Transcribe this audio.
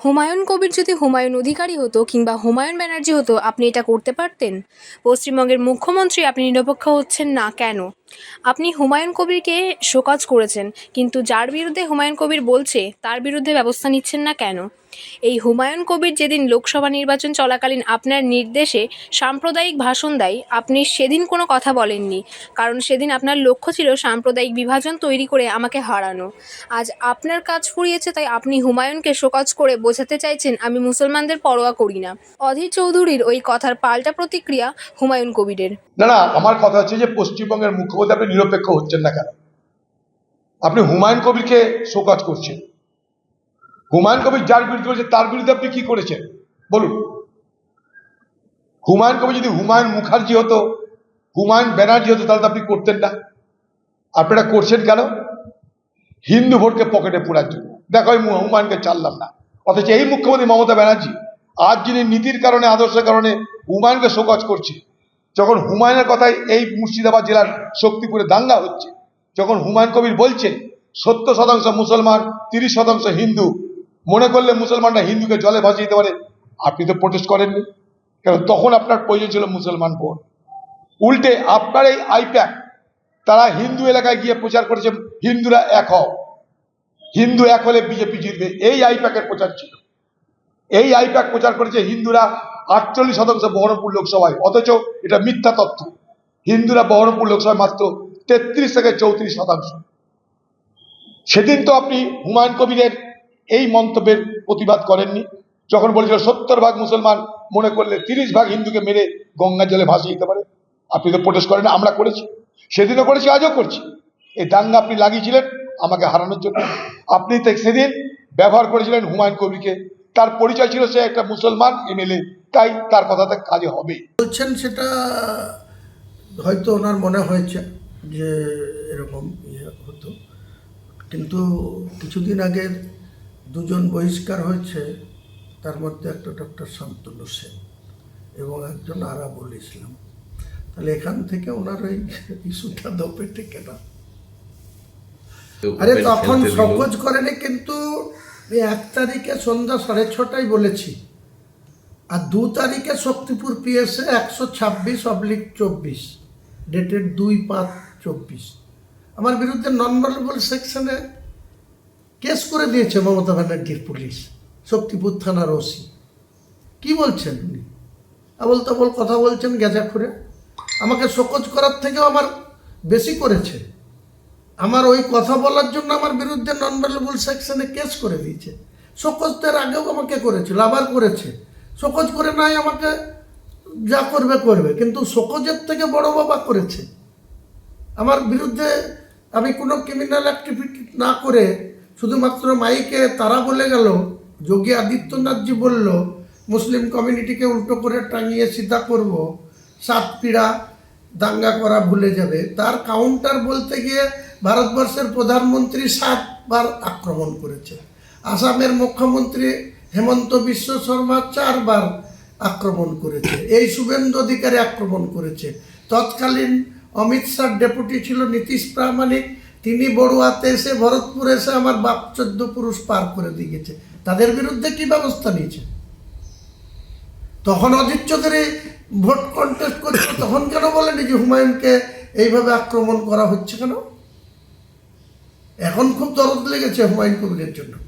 হুমায়ুন কবির যদি হুমায়ুন অধিকারী হতো কিংবা হুমায়ুন ব্যানার্জি হতো, আপনি এটা করতে পারতেন? পশ্চিমবঙ্গের মুখ্যমন্ত্রী আপনি নিরপেক্ষ হচ্ছেন না কেন? আপনি হুমায়ুন কবিরকে শোকজ করেছেন, কিন্তু যার বিরুদ্ধে হুমায়ুন কবির বলছে, তার বিরুদ্ধে ব্যবস্থা নিচ্ছেন না কেন? এই হুমায়ুন কবির যেদিন লোকসভা নির্বাচন চলাকালীন আপনার নির্দেশে সাম্প্রদায়িক ভাষণ দেয়, আপনি সেদিন কোনো কথা বলেননি। কারণ সেদিন আপনার লক্ষ্য ছিল সাম্প্রদায়িক বিভাজন তৈরি করে আমাকে হারানো। আজ আপনার কাজ ফুরিয়েছে, তাই আপনি হুমায়ুনকে শোকজ করে বোঝাতে চাইছেন, আমি মুসলমানদের পরোয়া করি না। অধীর চৌধুরীর ওই কথার পাল্টা প্রতিক্রিয়া হুমায়ুন কবিরের। না না, আমার কথা হচ্ছে যে পশ্চিমবঙ্গের মুখ্যমন্ত্রী আপনি নিরপেক্ষ হচ্ছেন না কেন? আপনি হুমায়ুন কবিরকে শোকাজ করছেন। হুমায়ুন কবির যার বিরুদ্ধে বলছে, তার বিরুদ্ধে আপনি কি করেছেন? বলুন। হুমায়ুন কবির যদি হুমায়ুন মুখার্জি হতো, হুমায়ুন ব্যানার্জি হতো, তাহলে তো আপনি করতেন না। আপনারা করছেন কেন? হিন্দু ভোটকে পকেটে পোড়ার জন্য। দেখো, আমি হুমায়ুনকে চাললাম না। অথচ এই মুখ্যমন্ত্রী মমতা ব্যানার্জি, আজ যিনি নীতির কারণে, আদর্শের কারণে হুমায়ুনকে শোকজ করছে, যখন হুমায়ুনের কথায় এই মুর্শিদাবাদ জেলার শক্তিপুরে দাঙ্গা হচ্ছে, যখন হুমায়ুন কবির বলছে সত্তর শতাংশ মুসলমান, তিরিশ শতাংশ হিন্দু মনে করলে মুসলমানরা হিন্দুকে জলে ভাসিয়ে দিতে পারে। আপনি তো প্রোটেস্ট করেননি। কারণ তখন আপনার প্রয়োজন ছিল মুসলমান ভোট। উল্টে আপনার এই আইপ্যাক, তারা হিন্দু এলাকায় গিয়ে প্রচার করেছে, হিন্দুরা এক হও। হিন্দু এক হলে বিজেপি জিতবে। এই আইপ্যাকের প্রচার ছিল। এই আইপ্যাক প্রচার করেছে হিন্দুরা আটচল্লিশ শতাংশ বহরমপুর লোকসভায়। অথচ এটা মিথ্যা তথ্য। হিন্দুরা বহরমপুর লোকসভায় মাত্র তেত্রিশ থেকে চৌত্রিশ শতাংশ। সেদিন তো আপনি হুমায়ুন কবিরের এই মন্তব্যের প্রতিবাদ করেননি। যখন বলেছিল, সত্তর ভাগ মুসলমান মনে করলে তিরিশ ভাগ হিন্দুকে মেরে গঙ্গা জলে ভাসিয়ে দিতে পারে। আপনি তো প্রোটেস্ট করেন আমরা করেছি। সেদিনও করেছি, আজও করছি। এই দাঙ্গা আপনি লাগিয়েছিলেন, আমাকে হারানোর জন্য। আপনি তো সেদিন ব্যবহার করেছিলেন হুমায়ুন কবিরকে। তার পরিচয় ছিল সে একটা মুসলমান এমএলএ, তাই তার কথাতে কাজে হবেই বলছেন সেটা হয়তো ওনার মনে হয়েছে যে এরকম ইয়ে হতো। কিন্তু কিছুদিন আগে দুজন বহিষ্কার হয়েছে, তার মধ্যে একটা ডক্টর শান্তনু সেন এবং একজন আরাবুল ইসলাম। তাহলে এখান থেকে ওনার ওই ইস্যুটা দপে টেকে না। আরে তখন সকোজ করেনি কিন্তু এক তারিখে সন্ধ্যা সাড়ে ছটায় বলেছি। আর দু তারিখে শক্তিপুর পিএসএ একশো ছাব্বিশ অবলিক চব্বিশ, ডেটেড দুই পাঁচ চব্বিশ। আমার বিরুদ্ধে নন ভ্যালুবল সেকশনে কেস করে দিয়েছে মমতা ব্যানার্জির পুলিশ, শক্তিপুর থানার ওসি। কি বলছেন উনি? আবল তাবল কথা বলছেন গেজা করে আমাকে শোকজ করার থেকেও আমার বেশি করেছে। আমার ওই কথা বলার জন্য আমার বিরুদ্ধে নন ভ্যালুবল সেকশনে কেস করে দিয়েছে। শোকজ শোকজদের আগেও আমাকে করেছিল আবার করেছে। শোকজ করে নাই আমাকে যা করবে করবে। কিন্তু শোকজের থেকে বড় বাবা করেছে। আমার বিরুদ্ধে আমি কোনো ক্রিমিনাল অ্যাক্টিভিটি না করে শুধুমাত্র মাইকে তারা বলে গেল, যোগী আদিত্যনাথজি বলল, মুসলিম কমিউনিটিকে উল্টো করে টাঙিয়ে সিধা করব সাতপিড়া দাঙ্গা করা ভুলে যাবে। তার কাউন্টার বলতে গিয়ে ভারতবর্ষের প্রধানমন্ত্রী সাতবার আক্রমণ করেছে। আসামের মুখ্যমন্ত্রী হেমন্ত বিশ্ব শর্মা চারবার আক্রমণ করেছে। এই শুভেন্দু অধিকারী আক্রমণ করেছে। তৎকালীন অমিত শাহ ডেপুটি ছিল নীতিশ প্রামাণিক তিনি বড়ুয়াতে এসে ভরতপুর এসে আমার বাপ চোদ্দ পুরুষ পার করে দিয়ে গেছে। তাদের বিরুদ্ধে কি ব্যবস্থা নিয়েছে? তখন অজিত চৌধুরী ভোট কন্টেস্ট করছে, তখন কেন বলেনি যে হুমায়ুনকে এইভাবে আক্রমণ করা হচ্ছে কেন? এখন খুব দরদ লেগেছে হুমায়ুন কবিরের জন্য।